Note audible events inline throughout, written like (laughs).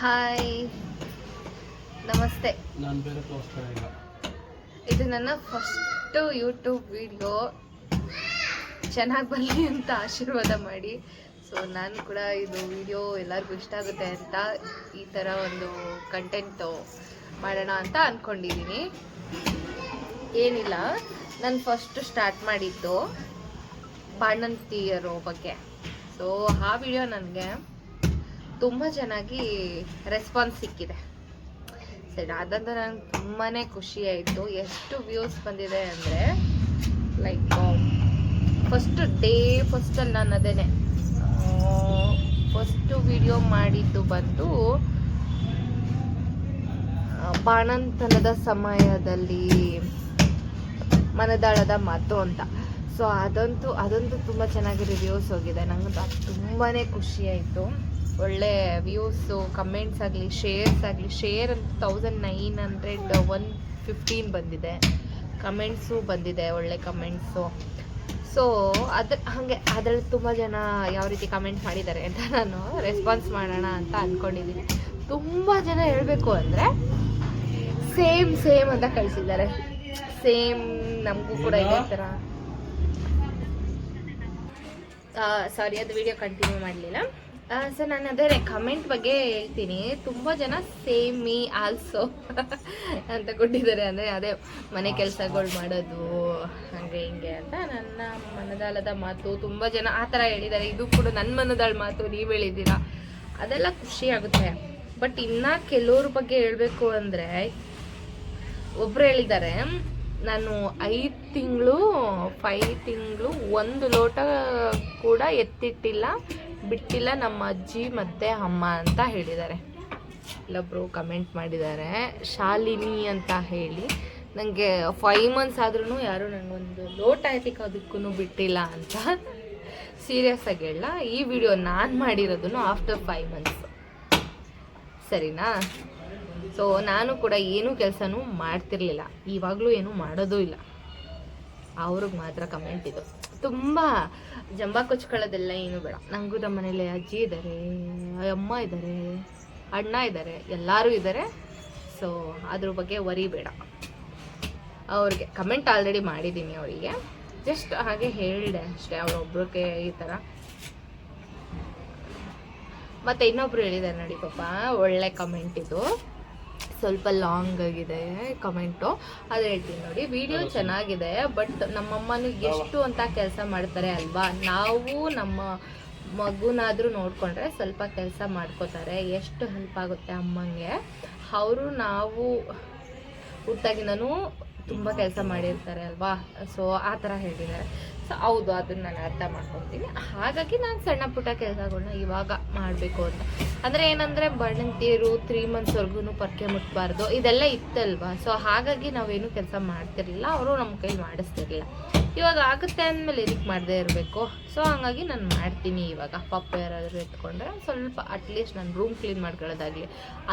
Hi. ನಮಸ್ತೆ. ಇದು ನನ್ನ ಫಸ್ಟು ಯೂಟ್ಯೂಬ್ ವಿಡಿಯೋ ಚೆನ್ನಾಗಿ ಬರಲಿ ಅಂತ ಆಶೀರ್ವಾದ ಮಾಡಿ. ಸೊ ನಾನು ಕೂಡ ಇದು ವಿಡಿಯೋ ಎಲ್ಲರಿಗೂ ಇಷ್ಟ ಆಗುತ್ತೆ ಅಂತ ಈ ಥರ ಒಂದು ಕಂಟೆಂಟು ಮಾಡೋಣ ಅಂತ ಅಂದ್ಕೊಂಡಿದ್ದೀನಿ ಏನಿಲ್ಲ. ನಾನು ಫಸ್ಟ್ ಸ್ಟಾರ್ಟ್ ಮಾಡಿದ್ದು ಬಾಣಂತಿಯರು ಬಗ್ಗೆ. ಸೊ ಆ ವಿಡಿಯೋ ನನಗೆ ತುಂಬ ಚೆನ್ನಾಗಿ ರೆಸ್ಪಾನ್ಸ್ ಸಿಕ್ಕಿದೆ. ಸರಿ, ಅದಂತ ನಂಗೆ ತುಂಬಾ ಖುಷಿ ಆಯಿತು. ಎಷ್ಟು ವ್ಯೂಸ್ ಬಂದಿದೆ ಅಂದರೆ ಲೈಕ್ ಫಸ್ಟ್ ಡೇ ಫಸ್ಟಲ್ಲಿ ನಾನು ಅದೇನೆ ಫಸ್ಟು ವಿಡಿಯೋ ಮಾಡಿದ್ದು ಬಂದು ಬಾಣಂತನದ ಸಮಯದಲ್ಲಿ ಮನದಾಳದ ಮಾತು ಅಂತ. ಸೊ ಅದಂತೂ ಅದಂತೂ ತುಂಬ ಚೆನ್ನಾಗಿ ರಿವ್ಯೂಸ್ ಹೋಗಿದೆ. ನಂಗಂತೂ ಅದು ತುಂಬಾ ಖುಷಿ ಆಯಿತು. ಒಳ್ಳೆ ವ್ಯೂಸು ಕಮೆಂಟ್ಸ್ ಆಗಲಿ ಶೇರ್ಸ್ ಆಗಲಿ ಶೇರ್ ಅಂತ thousand nine hundred one fifteen ಬಂದಿದೆ. ಕಮೆಂಟ್ಸು ಬಂದಿದೆ ಒಳ್ಳೆ ಕಮೆಂಟ್ಸು ಸೊ ಅದ್ರ ಹಾಗೆ ಅದರಲ್ಲಿ ತುಂಬ ಜನ ಯಾವ ರೀತಿ ಕಮೆಂಟ್ ಮಾಡಿದ್ದಾರೆ ಅಂತ ನಾನು ರೆಸ್ಪಾನ್ಸ್ ಮಾಡೋಣ ಅಂತ ಅಂದ್ಕೊಂಡಿದ್ದೀನಿ ತುಂಬ ಜನ ಹೇಳಬೇಕು ಅಂದರೆ ಸೇಮ್ ಸೇಮ್ ಅಂತ ಕಳಿಸಿದ್ದಾರೆ. ಸೇಮ್ ನಮಗೂ ಕೂಡ ಇದೇ ಥರ ಸಾರಿ ಅದು ವಿಡಿಯೋ ಕಂಟಿನ್ಯೂ ಮಾಡಲಿಲ್ಲ. ಸೊ ನಾನು ಅದೇ ಕಮೆಂಟ್ ಬಗ್ಗೆ ಹೇಳ್ತೀನಿ. ತುಂಬ ಜನ ಸೇಮ್ ಮೀ ಆಲ್ಸೋ ಅಂತ ಕೊಟ್ಟಿದ್ದಾರೆ. ಅಂದರೆ ಅದೇ ಮನೆ ಕೆಲಸಗಳು ಮಾಡೋದು, ಹಾಗೆ ಹಿಂಗೆ ಅಂತ ನನ್ನ ಮನದಾಳದ ಮಾತು. ತುಂಬ ಜನ ಆ ಥರ ಹೇಳಿದ್ದಾರೆ. ಇದು ಕೂಡ ನನ್ನ ಮನದಾಳ ಮಾತು, ನೀವು ಹೇಳಿದ್ದೀರಾ? ಅದೆಲ್ಲ ಖುಷಿ ಆಗುತ್ತೆ. ಬಟ್ ಇನ್ನು ಕೆಲವ್ರ ಬಗ್ಗೆ ಹೇಳಬೇಕು ಅಂದರೆ ಒಬ್ರು ಹೇಳಿದ್ದಾರೆ. ನಾನು ಐದು ತಿಂಗಳು ಫೈ ತಿಂಗಳು ಒಂದು ಲೋಟ ಕೂಡ ಎತ್ತಿಟ್ಟಿಲ್ಲ. ಬಿಟ್ಟಿಲ್ಲ, ನಮ್ಮ ಅಜ್ಜಿ ಮತ್ತೆ ಅಮ್ಮ ಅಂತ ಹೇಳಿದ್ದಾರೆ. ಇಲ್ಲೊಬ್ರು ಕಮೆಂಟ್ ಮಾಡಿದ್ದಾರೆ. ಶಾಲಿನಿ ಅಂತ ಹೇಳಿ. ನನಗೆ ಫೈವ್ ಮಂತ್ಸ್ ಆದ್ರೂ ಯಾರು ನನಗೊಂದು ಲೋಟ ಅದಕ್ಕೂ ಬಿಟ್ಟಿಲ್ಲ ಅಂತ ಸೀರಿಯಸ್ ಆಗಿ ಹೇಳ. ಈ ವಿಡಿಯೋ ನಾನು ಮಾಡಿರೋದನ್ನು ಆಫ್ಟರ್ ಫೈವ್ ಮಂತ್ಸ್ ಸರಿನಾ? ಸೊ ನಾನು ಕೂಡ ಏನೂ ಕೆಲಸನೂ ಮಾಡ್ತಿರ್ಲಿಲ್ಲ. ಇವಾಗಲೂ ಏನೂ ಮಾಡೋದೂ ಇಲ್ಲ. ಅವ್ರಿಗೆ ಮಾತ್ರ ಕಮೆಂಟ್ ಇದು. ತುಂಬ ಜಂಬ ಕೊಚ್ಕೊಳ್ಳೋದೆಲ್ಲ ಏನು ಬೇಡ. ನನಗೂ ನಮ್ಮ ಮನೇಲಿ ಅಜ್ಜಿ ಇದ್ದಾರೆ ಅಮ್ಮ ಇದ್ದಾರೆ ಅಣ್ಣ ಇದ್ದಾರೆ ಎಲ್ಲರೂ ಇದ್ದಾರೆ ಸೊ ಅದ್ರ ಬಗ್ಗೆ ವರಿ ಬೇಡ. ಅವ್ರಿಗೆ ಕಮೆಂಟ್ ಆಲ್ರೆಡಿ ಮಾಡಿದ್ದೀನಿ ಅವರಿಗೆ. ಜಸ್ಟ್ ಹಾಗೆ ಹೇಳಿದೆ ಅಷ್ಟೇ ಅವರೊಬ್ರಿಗೆ ಈ ಥರ ಮತ್ತೆ ಇನ್ನೊಬ್ರು ಹೇಳಿದ್ದಾರೆ ನೋಡಿ ಪಾಪ, ಒಳ್ಳೆ ಕಮೆಂಟ್ ಇದು. ಸ್ವಲ್ಪ ಲಾಂಗ್ ಆಗಿದೆ ಕಮೆಂಟು. ಅದು ಹೇಳ್ತೀನಿ ನೋಡಿ ವಿಡಿಯೋ ಚೆನ್ನಾಗಿದೆ ಬಟ್ ನಮ್ಮಮ್ಮನೂ ಎಷ್ಟು ಅಂತ ಕೆಲಸ ಮಾಡ್ತಾರೆ ಅಲ್ವಾ? ನಾವು ನಮ್ಮ ಮಗುನಾದರೂ ನೋಡಿಕೊಂಡ್ರೆ ಸ್ವಲ್ಪ ಕೆಲಸ ಮಾಡ್ಕೋತಾರೆ ಎಷ್ಟು ಹೆಲ್ಪ್ ಆಗುತ್ತೆ ಅಮ್ಮಂಗೆ? ಅವರು ನಾವು ಹುಟ್ಟಾಗಿಂದನೂ ತುಂಬ ಕೆಲಸ ಮಾಡಿರ್ತಾರೆ ಅಲ್ವಾ? ಸೊ ಆ ಥರ ಹೇಳಿದ್ದಾರೆ. ಸೊ ಹೌದು ಅದನ್ನ ನಾನು ಅರ್ಥ ಮಾಡ್ಕೊತೀನಿ. ಹಾಗಾಗಿ ನಾನು ಸಣ್ಣ ಪುಟ್ಟ ಕೆಲಸಗಳನ್ನ ಇವಾಗ ಮಾಡಬೇಕು ಅಂತ. ಅಂದರೆ ಏನಂದರೆ ಬಣ್ಣಂತಿಯರು ತ್ರೀ ಮಂತ್ಸ್ವರೆಗೂ ಪರ್ಕೆ ಮುಟ್ಬಾರ್ದು, ಇದೆಲ್ಲ ಇತ್ತಲ್ವಾ? ಸೊ ಹಾಗಾಗಿ ನಾವೇನು ಕೆಲಸ ಮಾಡ್ತಿರ್ಲಿಲ್ಲ, ಅವರು ನಮ್ಮ ಕೈಲಿ ಮಾಡಿಸ್ತಿರ್ಲಿಲ್ಲ. ಇವಾಗ ಆಗುತ್ತೆ ಅಂದಮೇಲೆ ಇದಕ್ಕೆ ಮಾಡದೇ ಇರಬೇಕು. ಸೊ ಹಂಗಾಗಿ ನಾನು ಮಾಡ್ತೀನಿ ಇವಾಗ. ಪಪ್ಪ ಯಾರಾದರೂ ಎತ್ಕೊಂಡ್ರೆ ಸ್ವಲ್ಪ ಅಟ್ಲೀಸ್ಟ್ ನಾನು ರೂಮ್ ಕ್ಲೀನ್ ಮಾಡ್ಕೊಳ್ಳೋದಾಗಲಿ,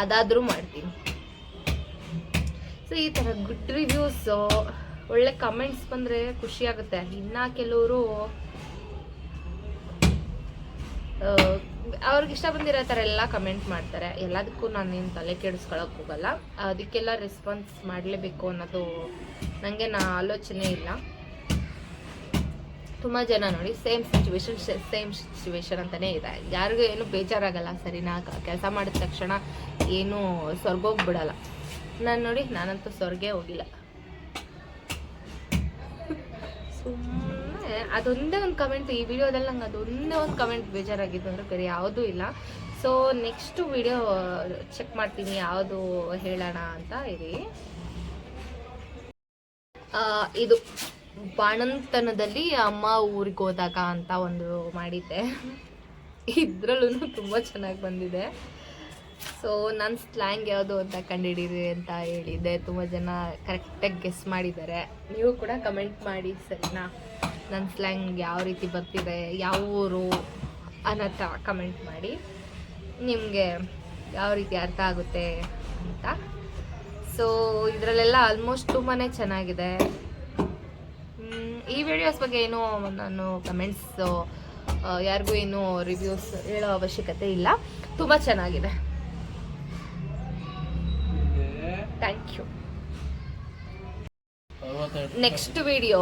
ಅದಾದರೂ ಮಾಡ್ತೀನಿ. ಸೊ ಈ ಥರ ಗುಡ್ ರಿವ್ಯೂಸ್ ಒಳ್ಳೆ ಕಮೆಂಟ್ಸ್ ಬಂದರೆ ಖುಷಿ ಆಗುತ್ತೆ. ಇನ್ನು ಕೆಲವರು ಅವ್ರಿಗೆ ಇಷ್ಟ ಬಂದಿರೋ ಥರ ಎಲ್ಲ ಕಮೆಂಟ್ ಮಾಡ್ತಾರೆ. ಎಲ್ಲದಕ್ಕೂ ನಾನೇನು ತಲೆ ಕೆಡಿಸ್ಕೊಳಕ್ಕೆ ಹೋಗಲ್ಲ. ಅದಕ್ಕೆಲ್ಲ ರೆಸ್ಪಾನ್ಸ್ ಮಾಡಲೇಬೇಕು ಅನ್ನೋದು ನನಗೆ ನಾ ಆಲೋಚನೆ ಇಲ್ಲ. ತುಂಬ ಜನ ನೋಡಿ ಸೇಮ್ ಸಿಚುವೇಶನ್ ಸೇಮ್ ಸಿಚುವೇಶನ್ ಅಂತಲೇ ಇದೆ. ಯಾರಿಗೂ ಏನು ಬೇಜಾರಾಗಲ್ಲ, ಸರಿನಾ ಕೆಲಸ ಮಾಡಿದ ತಕ್ಷಣ ಏನು ಸ್ವರ್ಗೋಗ್ಬಿಡಲ್ಲ ನಾನು ನೋಡಿ, ನಾನಂತೂ ಸ್ವರ್ಗೇ ಹೋಗಿಲ್ಲ. (laughs) ಸುಮ್ಮನೆ ಅದೊಂದೇ ಒಂದು ಕಮೆಂಟ್ ಈ ವಿಡಿಯೋದಲ್ಲಿ ನಂಗೆ ಅದೊಂದೇ ಒಂದು ಕಮೆಂಟ್ ಬೇಜಾರಾಗಿದ್ದು ಅಂದ್ರೆ ಬೇರೆ ಯಾವುದೂ ಇಲ್ಲ. ಸೊ ನೆಕ್ಸ್ಟ್ ವಿಡಿಯೋ ಚೆಕ್ ಮಾಡ್ತೀನಿ ಯಾವುದು ಹೇಳೋಣ ಅಂತ ಇರಿ. ಇದು ಬಾಣಂತನದಲ್ಲಿ ಅಮ್ಮ ಊರಿಗೆ ಹೋದಾಗ ಅಂತ ಒಂದು ಮಾಡಿದ್ದೆ. ಇದ್ರಲ್ಲೂ ತುಂಬ ಚೆನ್ನಾಗಿ ಬಂದಿದೆ. ಸೊ ನನ್ನ ಸ್ಲ್ಯಾಂಗ್ ಯಾವುದು ಅಂತ ಕಂಡುಹಿಡೀರಿ ಅಂತ ಹೇಳಿದ್ದೆ. ತುಂಬ ಜನ ಕರೆಕ್ಟಾಗಿ ಗೆಸ್ ಮಾಡಿದ್ದಾರೆ. ನೀವು ಕೂಡ ಕಮೆಂಟ್ ಮಾಡಿ, ಸರಿನಾ? ನನ್ನ ಸ್ಲ್ಯಾಂಗ್ ಯಾವ ರೀತಿ ಬರ್ತಿದೆ, ಯಾವ ಊರು ಅನ್ನೋ ಥರ ಕಮೆಂಟ್ ಮಾಡಿ. ನಿಮಗೆ ಯಾವ ರೀತಿ ಅರ್ಥ ಆಗುತ್ತೆ ಅಂತ. ಸೊ ಇದರಲ್ಲೆಲ್ಲ ಆಲ್ಮೋಸ್ಟ್ ತುಂಬಾ ಚೆನ್ನಾಗಿದೆ. ಈ ವಿಡಿಯೋಸ್ ಬಗ್ಗೆ ಏನೂ ನಾನು ಕಮೆಂಟ್ಸು ಯಾರಿಗೂ ಏನು ರಿವ್ಯೂಸ್ ಹೇಳೋ ಅವಶ್ಯಕತೆ ಇಲ್ಲ. ತುಂಬ ಚೆನ್ನಾಗಿದೆ. Thank you next video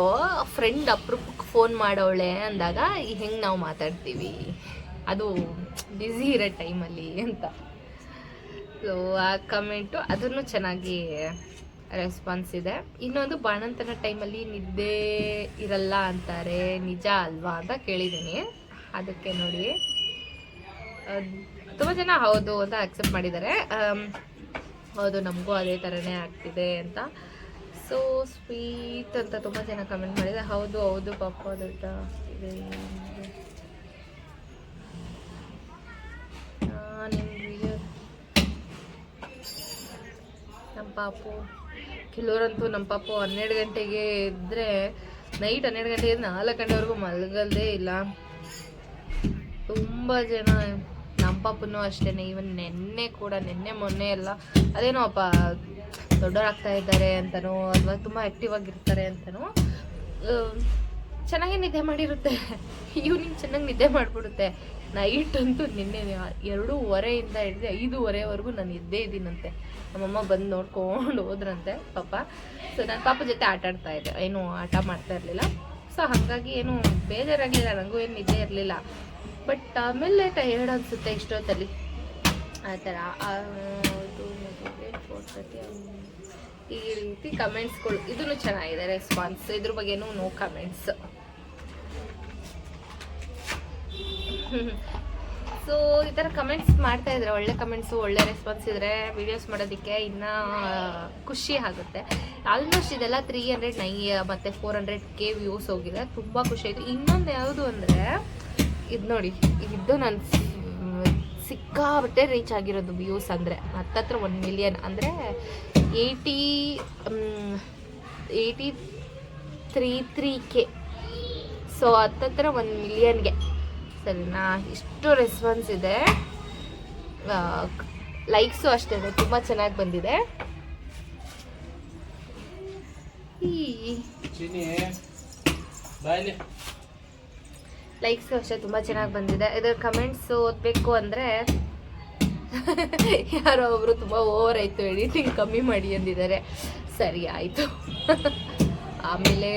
friend ಅಪ್ರೂಪಕ್ಕೆ ಫೋನ್ ಮಾಡೋಳೆ ಅಂದಾಗ ಹೆಂಗೆ ನಾವು ಮಾತಾಡ್ತೀವಿ? ಅದು ಬ್ಯುಸಿ ಇರೋ ಟೈಮಲ್ಲಿ ಅಂತ. ಸೊ ಆ ಕಮೆಂಟು ಅದನ್ನು ಚೆನ್ನಾಗಿ ರೆಸ್ಪಾನ್ಸ್ ಇದೆ. ಇನ್ನೊಂದು ಬಾಣಂತನ ಟೈಮಲ್ಲಿ ನಿದ್ದೆ ಇರಲ್ಲ ಅಂತಾರೆ ನಿಜ ಅಲ್ವಾ ಅಂತ ಕೇಳಿದ್ದೀನಿ. ಅದಕ್ಕೆ ನೋಡಿ. ತುಂಬ ಜನ ಹೌದು ಅಂತ ಅಕ್ಸೆಪ್ಟ್ ಮಾಡಿದ್ದಾರೆ. ಹೌದು ನಮಗೂ ಅದೇ ಥರನೇ ಆಗ್ತಿದೆ ಅಂತ. ಸೊ ಸ್ವೀಟ್ ಅಂತ ತುಂಬ ಜನ ಕಮೆಂಟ್ ಮಾಡಿದೆ ಹೌದು ಹೌದು, ಪಾಪ ದೊಡ್ಡ ಇದೆ ನಿಮ್ಮ ಪಾಪು, ಕೆಲವರಂತೂ ನಮ್ಮ ಪಾಪು ಹನ್ನೆರಡು ಗಂಟೆಗೆ ಇದ್ದರೆ ನೈಟ್ ಹನ್ನೆರಡು ಗಂಟೆಗೆ ನಾಲ್ಕು ಗಂಟೆವರೆಗೂ ಮಲಗಲ್ದೇ ಇಲ್ಲ. ತುಂಬ ಜನ ನಮ್ಮ ಪಾಪನು ಅಷ್ಟೇ ಇವನ್ ನೆನ್ನೆ ಕೂಡ, ನೆನ್ನೆ, ಮೊನ್ನೆ ಎಲ್ಲ ಅದೇನೋ ಅಪ್ಪ ದೊಡ್ಡವರಾಗ್ತಾ ಇದ್ದಾರೆ ಅಂತನೋ, ಅಥವಾ ತುಂಬ ಆ್ಯಕ್ಟಿವ್ ಆಗಿರ್ತಾರೆ ಅಂತನೋ ಚೆನ್ನಾಗಿ ನಿದ್ದೆ ಮಾಡಿರುತ್ತೆ. ಈವ್ನಿಂಗ್ ಚೆನ್ನಾಗಿ ನಿದ್ದೆ ಮಾಡಿಬಿಡುತ್ತೆ. ನೈಟ್ ಅಂತೂ ನಿನ್ನೆ ಎರಡೂವರೆಯಿಂದ ಹಿಡಿದು ಐದೂವರೆವರೆಗೂ ನಾನು ಇದ್ದೇ ಇದ್ದೀನಂತೆ. ನಮ್ಮಮ್ಮ ಬಂದು ನೋಡ್ಕೊಂಡು ಹೋದ್ರಂತೆ ಪಾಪ. ಸೊ ನನ್ನ ಪಾಪ ಜೊತೆ ಆಟ ಆಡ್ತಾ ಇದ್ದೆ ಏನು ಆಟ ಮಾಡ್ತಾ ಇರಲಿಲ್ಲ. ಸೊ ಹಾಗಾಗಿ ಏನು ಬೇಜಾರಾಗಲಿಲ್ಲ ನನಗೂ ಏನು ನಿದ್ದೆ ಇರಲಿಲ್ಲ. ಬಟ್ ಆಮೇಲೆ ಟಯರ್ಡ್ ಅನ್ಸುತ್ತೆ ಇಷ್ಟೊತ್ತಲ್ಲಿ ಆ ಥರ ಈ ರೀತಿ ಕಮೆಂಟ್ಸ್ಗಳು ಇದನ್ನು ಚೆನ್ನಾಗಿದೆ ರೆಸ್ಪಾನ್ಸ್ ಇದ್ರ ಬಗ್ಗೆನೂ ನೋ ಕಮೆಂಟ್ಸ್ ಸೊ ಈ ಥರ ಕಮೆಂಟ್ಸ್ ಮಾಡ್ತಾ ಇದ್ರೆ, ಒಳ್ಳೆ ಕಮೆಂಟ್ಸು ಒಳ್ಳೆ ರೆಸ್ಪಾನ್ಸ್ ಇದ್ರೆ ವಿಡಿಯೋಸ್ ಮಾಡೋದಕ್ಕೆ ಇನ್ನೂ ಖುಷಿ ಆಗುತ್ತೆ. ಆಲ್ಮೋಸ್ಟ್ ಇದೆಲ್ಲ ತ್ರೀ ಹಂಡ್ರೆಡ್ ನೈ ಮತ್ತು ಫೋರ್ ಹಂಡ್ರೆಡ್ ಕೆ ವ್ಯೂಸ್ ಹೋಗಿದೆ. ತುಂಬ ಖುಷಿ ಆಯಿತು. ಇನ್ನೊಂದು ಯಾವುದು ಅಂದರೆ ಇದು ನೋಡಿ ಇದು ನಾನು ಸಿಕ್ಕಾಬಟ್ಟೆ ರೀಚ್ ಆಗಿರೋದು ವ್ಯೂಸ್ ಅಂದರೆ. ಹತ್ತತ್ರ ಒನ್ ಮಿಲಿಯನ್ ಅಂದರೆ eighty eighty three three K so ಹತ್ತತ್ರ ಒಂದು ಮಿಲಿಯನ್ಗೆ ಸರಿನಾ? ಇಷ್ಟು ರೆಸ್ಪಾನ್ಸ್ ಇದೆ. ಲೈಕ್ಸು ಅಷ್ಟೇ ತುಂಬ ಚೆನ್ನಾಗಿ ಬಂದಿದೆ. ಈ ಲೈಕ್ಸು ಅಷ್ಟೇ ತುಂಬ ಚೆನ್ನಾಗಿ ಬಂದಿದೆ. ಇದರ ಕಮೆಂಟ್ಸ್ ಓದಬೇಕು ಅಂದರೆ (laughs) ಯಾರೋ ಒಬ್ಬರು ತುಂಬ ಓವರ್ ಆಯಿತು ಎಡಿಟಿಂಗ್ ಕಮ್ಮಿ ಮಾಡಿ ಅಂದಿದ್ದಾರೆ. ಸರಿ, ಆಯಿತು. (laughs) ಆಮೇಲೆ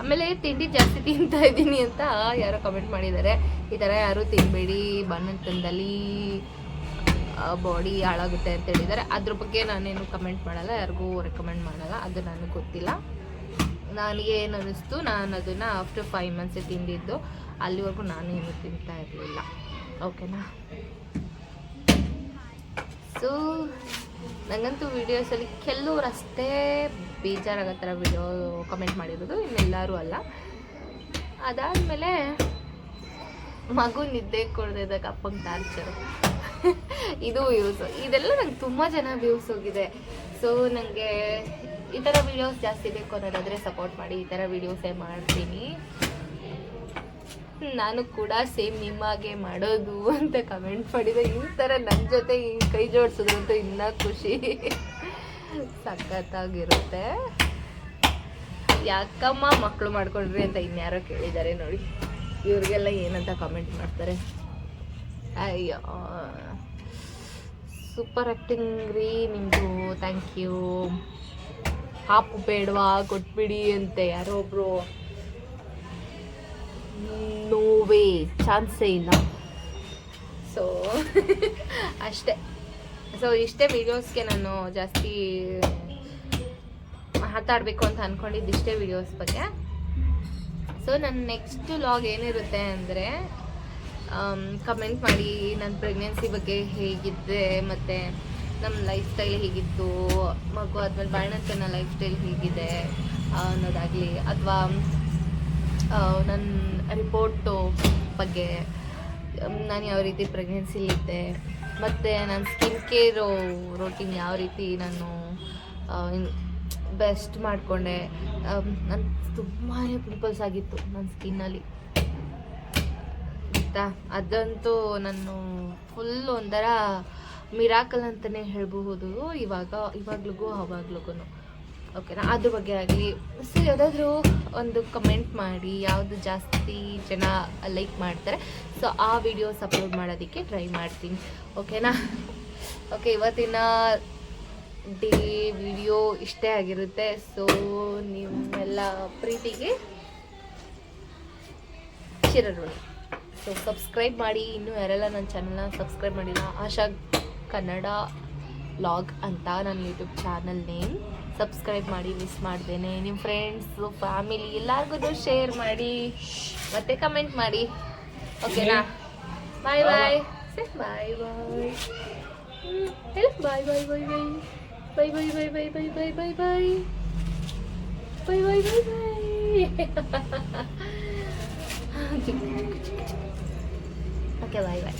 ಆಮೇಲೆ ತಿಂಡಿ ಜಾಸ್ತಿ ತಿಂತಾ ಇದ್ದೀನಿ ಅಂತ ಯಾರೋ ಕಮೆಂಟ್ ಮಾಡಿದ್ದಾರೆ. ಈ ಥರ ಯಾರೂ ತಿನ್ನಬೇಡಿ ಬಾಣಂತನದಲ್ಲಿ ಬಾಡಿ ಹಾಳಾಗುತ್ತೆ ಅಂತ ಹೇಳಿದ್ದಾರೆ. ಅದ್ರ ಬಗ್ಗೆ ನಾನೇನು ಕಮೆಂಟ್ ಮಾಡಲ್ಲ, ಯಾರಿಗೂ ರೆಕಮೆಂಡ್ ಮಾಡಲ್ಲ, ಅದು ನನಗೆ ಗೊತ್ತಿಲ್ಲ. ನನಗೆ ಏನು ಅನ್ನಿಸ್ತು ನಾನು ಅದನ್ನು ಆಫ್ಟರ್ ಫೈವ್ ಮಂತ್ಸೇ ತಿಂದಿದ್ದು, ಅಲ್ಲಿವರೆಗೂ ನಾನು ನಾನೇನು ತಿಂತಾ ಇರಲಿಲ್ಲ. ಓಕೆನಾ ಸೊ ನನಗಂತೂ ವೀಡಿಯೋಸಲ್ಲಿ ಕೆಲವ್ರು ಅಷ್ಟೇ ಬೇಜಾರಾಗೋ ಥರ ವಿಡಿಯೋ ಕಮೆಂಟ್ ಮಾಡಿರೋದು, ಇನ್ನೆಲ್ಲರೂ ಅಲ್ಲ. ಅದಾದಮೇಲೆ ಮಗು ನಿದ್ದೆ ಕೊಡದಿದ್ದಾಗ ಅಪ್ಪಂಗೆ ಟಾರ್ಚರು (laughs) ಇದು ವ್ಯೂಸ್ ಇದೆಲ್ಲ ನಂಗೆ ತುಂಬ ಜನ ವ್ಯೂಸ್ ಹೋಗಿದೆ. ಸೊ ನನಗೆ ಈ ಥರ ವೀಡಿಯೋಸ್ ಜಾಸ್ತಿ ಬೇಕು ಅನ್ನೋದಾದರೆ ಸಪೋರ್ಟ್ ಮಾಡಿ ಈ ಥರ ವೀಡಿಯೋಸೇ ಮಾಡ್ತೀನಿ. ನಾನು ಕೂಡ ಸೇಮ್ ನಿಮ್ಮಾಗೆ ಮಾಡೋದು ಅಂತ ಕಮೆಂಟ್ ಮಾಡಿದೆ. ಈ ಥರ ನನ್ನ ಜೊತೆ ಈ ಕೈ ಜೋಡಿಸಿದ್ರಂತೂ ಇನ್ನೂ ಖುಷಿ. ಸಖತ್ತಾಗಿರುತ್ತೆ. ಯಾಕಮ್ಮ ಮಕ್ಕಳು ಮಾಡ್ಕೊಂಡ್ರಿ ಅಂತ ಇನ್ಯಾರೋ ಕೇಳಿದ್ದಾರೆ ನೋಡಿ. ಇವ್ರಿಗೆಲ್ಲ ಏನಂತ ಕಮೆಂಟ್ ಮಾಡ್ತಾರೆ? ಅಯ್ಯೋ. ಸೂಪರ್ ಆ್ಯಕ್ಟಿಂಗ್ ರೀ ನಿಮ್ಮದು ಥ್ಯಾಂಕ್ ಯು ಹಾಪು ಬೇಡವಾ, ಕೊಟ್ಬಿಡಿ ಅಂತೆ ಯಾರೋ ಒಬ್ರು ನೋವೇ ಚಾನ್ಸೇ ಇಲ್ಲ. ಸೊ (laughs) ಅಷ್ಟೇ. ಸೊ ಇಷ್ಟೇ ವೀಡಿಯೋಸ್ಗೆ ನಾನು ಜಾಸ್ತಿ ಮಾತಾಡಬೇಕು ಅಂತ ಅಂದ್ಕೊಂಡಿದ್ದು ಇಷ್ಟೇ ವೀಡಿಯೋಸ್ ಬಗ್ಗೆ. ಸೊ ನನ್ನ ನೆಕ್ಸ್ಟ್ ಲಾಗ್ ಏನಿರುತ್ತೆ ಅಂದರೆ ಕಮೆಂಟ್ ಮಾಡಿ ನನ್ನ ಪ್ರೆಗ್ನೆನ್ಸಿ ಬಗ್ಗೆ ಹೇಗಿದ್ದೆ ಮತ್ತು ನಮ್ಮ ಲೈಫ್ ಸ್ಟೈಲ್ ಹೀಗಿತ್ತು, ಮಗು ಆದಮೇಲೆ ಬಾಣಂತನ ಲೈಫ್ ಸ್ಟೈಲ್ ಹೇಗಿದೆ ಅನ್ನೋದಾಗಲಿ, ಅಥವಾ ನನ್ನ ರಿಪೋರ್ಟು ಬಗ್ಗೆ ನಾನು ಯಾವ ರೀತಿ ಪ್ರೆಗ್ನೆನ್ಸಿಲಿದ್ದೆ ಮತ್ತು ನನ್ನ ಸ್ಕಿನ್ ಕೇರು ರೋಟೀನ್ ಯಾವ ರೀತಿ ನಾನು ಬೆಸ್ಟ್ ಮಾಡಿಕೊಂಡೆ ನನ್ನ ತುಂಬಾ ಪಿಂಪಲ್ಸ್ ಆಗಿತ್ತು ನನ್ನ ಸ್ಕಿನ್ನಲ್ಲಿ ಗೊತ್ತಾ ಅದಂತೂ ನಾನು ಫುಲ್ ಒಂಥರ ಮಿರಾಕಲ್ ಅಂತಲೇ ಹೇಳಬಹುದು. ಇವಾಗ, ಇವಾಗ್ಲಿಗೂ ಅವಾಗ್ಲಿಗೂ ಓಕೆನಾ ಅದ್ರ ಬಗ್ಗೆ ಆಗಲಿ. ಸೊ ಯಾವುದಾದ್ರೂ ಒಂದು ಕಮೆಂಟ್ ಮಾಡಿ, ಯಾವುದು ಜಾಸ್ತಿ ಜನ ಲೈಕ್ ಮಾಡ್ತಾರೆ ಸೊ ಆ ವಿಡಿಯೋಸ್ ಅಪ್ಲೋಡ್ ಮಾಡೋದಕ್ಕೆ ಟ್ರೈ ಮಾಡ್ತೀನಿ. ಓಕೆನಾ ಓಕೆ ಇವತ್ತಿನ ಡೇ ವಿಡಿಯೋ ಇಷ್ಟೇ ಆಗಿರುತ್ತೆ. ಸೊ ನಿಮ್ಮೆಲ್ಲ ಪ್ರೀತಿಗೆ ಶಿರರು ಸೊ ಸಬ್ಸ್ಕ್ರೈಬ್ ಮಾಡಿ. ಇನ್ನೂ ಯಾರೆಲ್ಲ ನನ್ನ ಚಾನಲ್ನ ಸಬ್ಸ್ಕ್ರೈಬ್ ಮಾಡಿಲ್ಲ, ಆಶಾ ಕನ್ನಡ ಲಾಗ್ ಅಂತ ನನ್ನ ಯೂಟ್ಯೂಬ್ ಚಾನಲ್ ನೇಮ್. ಸಬ್ಸ್ಕ್ರೈಬ್ ಮಾಡಿ ಮಿಸ್ ಮಾಡ್ದೇನೆ. ನಿಮ್ಮ ಫ್ರೆಂಡ್ಸು ಫ್ಯಾಮಿಲಿ ಎಲ್ಲರಿಗೂ ಶೇರ್ ಮಾಡಿ. ಮತ್ತೆ ಕಮೆಂಟ್ ಮಾಡಿ. ಓಕೆನಾ ಬಾಯ್ ಬಾಯ್ ಬಾಯ್ ಬಾಯ್ ಹೇಳು. ಬಾಯ್ ಬಾಯ್ ಬಾಯ್ ಬಾಯ್ ಬಾಯ್ ಬಾಯ್ ಬಾಯ್ ಬಾಯ್ ಬಾಯ್ ಬಾಯ್ ಬಾಯ್ ಬಾಯ್ ಬಾಯ್ ಬಾಯ್ ಬಾಯ್ ಬಾಯ್ ಓಕೆ ಬಾಯ್ ಬಾಯ್